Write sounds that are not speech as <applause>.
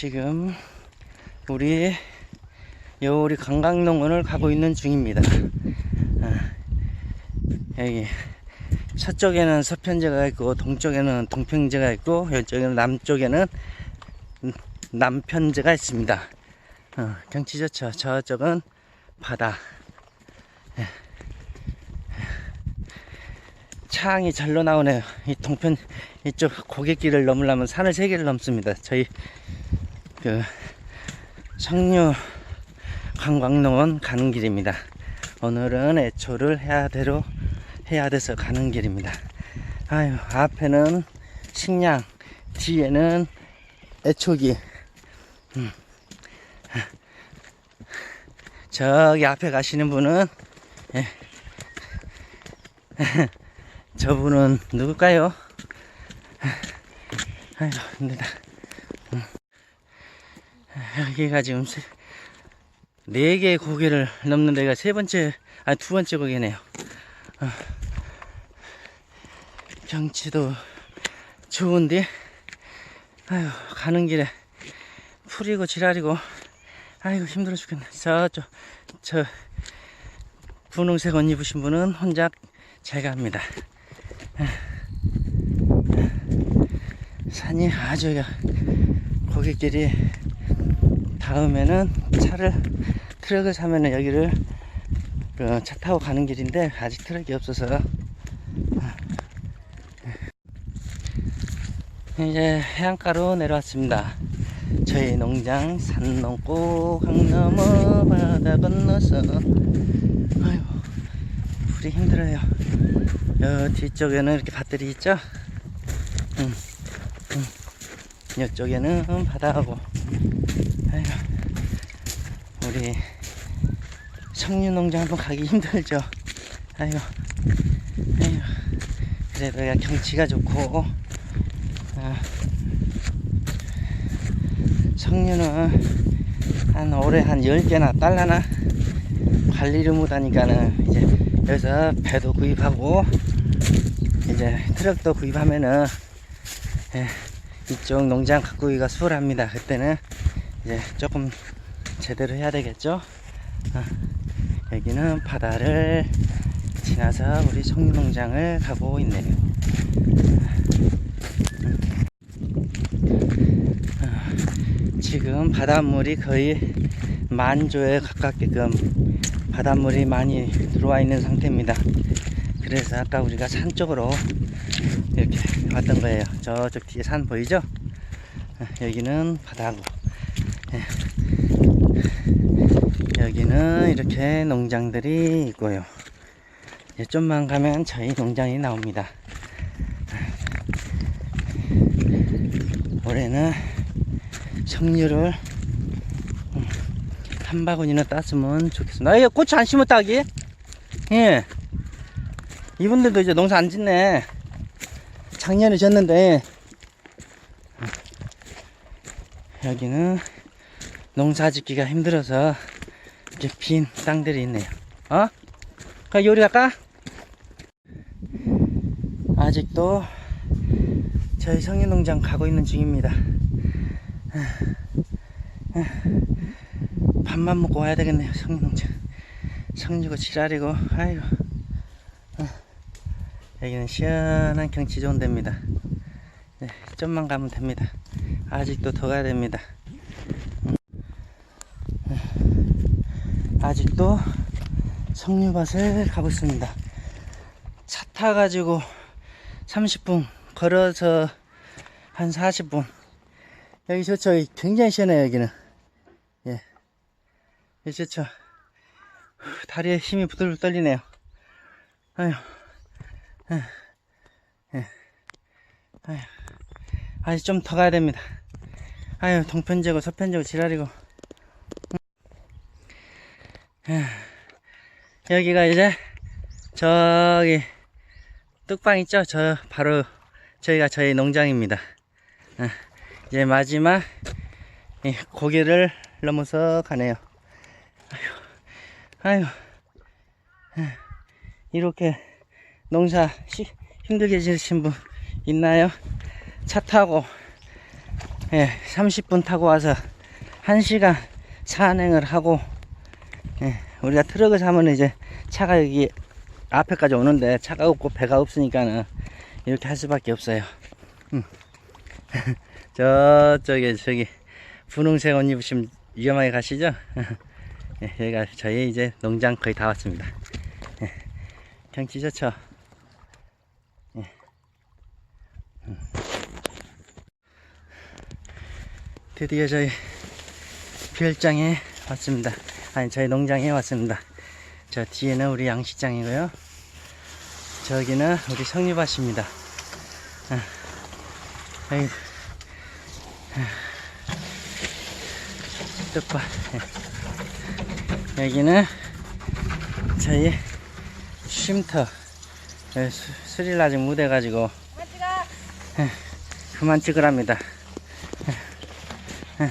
지금 우리 여우리 관광농원을 가고 있는 중입니다. 아, 여기 서쪽에는 서편제가 있고 동쪽에는 동평제가 있고 이쪽에는 남쪽에는 음, 남편제가 있습니다. 어, 경치 좋죠. 저쪽은 바다. 예. 차항이 절로 나오네요. 이 동편 이쪽 고갯길을 넘으려면 산을 세 개를 넘습니다. 저희 그 성류 관광농원 가는 길입니다. 오늘은 애초를 해야 대로 해야 돼서 가는 길입니다. 아유 앞에는 식량, 뒤에는 애초기. 음. 저기 앞에 가시는 분은 예. <laughs> 저분은 누굴까요? 아이고 힘들다. 음. 여기가 지금 세, 네 개의 고개를 넘는 데가 세 번째, 아두 번째 고개네요. 어. 경치도 좋은데, 아유 가는 길에 풀이고 지랄이고, 아이고 힘들어 죽겠네. 저쪽 저 분홍색 옷 입으신 분은 혼자 잘 갑니다. 산이 아주 고객길이 다음에는 차를 트럭을 사면은 여기를 그 차 타고 가는 길인데 아직 트럭이 없어서 이제 해안가로 내려왔습니다. 저희 농장 산 넘고 강 넘어 바다 건너서 아이고 불이 힘들어요. 여 뒤쪽에는 이렇게 밭들이 있죠. 음, 음. 이쪽에는 바다하고 아이고 우리 석류농장 한번 가기 힘들죠. 아이고 아이고 그래도 야 경치가 좋고 아, 석류는 한 올해 한 10개나 딸라나 관리를 못하니까는 이제 여기서 배도 구입하고 이제 트럭도 구입하면은 예, 이쪽 농장 가꾸기가 수월합니다. 그때는 이제 조금 제대로 해야 되겠죠. 어, 여기는 바다를 지나서 우리 석류 농장을 가고 있네요. 어, 지금 바닷물이 거의 만조에 가깝게끔 바닷물이 많이 들어와 있는 상태입니다. 그래서 아까 우리가 산 쪽으로 이렇게 왔던 거예요. 저쪽 뒤에 산 보이죠? 어, 여기는 바다고. 예. 여기는 이렇게 농장들이 있고요. 이제 좀만 가면 저희 농장이 나옵니다. 올해는 석류를 음, 한 바구니는 땄으면 좋겠습니다. 아, 고추 안 심었다, 하기? 예. 이분들도 이제 농사 안 짓네. 작년에 졌는데, 여기는 농사 짓기가 힘들어서 이렇게 빈 땅들이 있네요. 어? 그 요리 할까? 아직도 저희 성인농장 가고 있는 중입니다. 밥만 먹고 와야 되겠네요. 성인농장. 성류고 지랄이고, 아이고. 어. 여기는 시원한 경치 좋은 데입니다. 네, 좀만 가면 됩니다. 아직도 더 가야 됩니다. 아직도 석류밭을 가고 있습니다. 차 타가지고 30분, 걸어서 한 40분. 여기 좋죠? 여기 굉장히 시원해요, 여기는. 예. 여기 좋죠? 후, 다리에 힘이 부들부들 떨리네요. 아유, 예. 예. 아유, 아직 좀 더 가야 됩니다. 아유, 동편제고 서편제고 지랄이고. 예. 여기가 이제 저기 뚝방 있죠? 저 바로 저희가 저희 농장입니다. 예. 이제 마지막 이 고개를 넘어서 가네요. 아유, 아유, 예. 이렇게 농사 시- 힘들게 지으신 분 있나요? 차 타고 예, 30분 타고 와서 1시간 산행을 하고 예, 우리가 트럭을 사면 이제 차가 여기 앞에까지 오는데 차가 없고 배가 없으니까는 이렇게 할 수밖에 없어요. 음. <laughs> 저쪽에 저기 분홍색 옷 입으시면 위험하게 가시죠? <laughs> 예, 여기가 저희 이제 농장 거의 다 왔습니다. 예, 경치 좋죠? 예. 음. 드디어 저희 별장에 왔습니다. 아니 저희 농장에 왔습니다. 저 뒤에는 우리 양식장이고요. 저기는 우리 성리밭입니다. 아, 여기 아, 뜻밭. 예. 여기는 저희 쉼터. 여기 수- 스릴 아직 못 해가지고 예, 그만 찍으랍니다. 예, 예.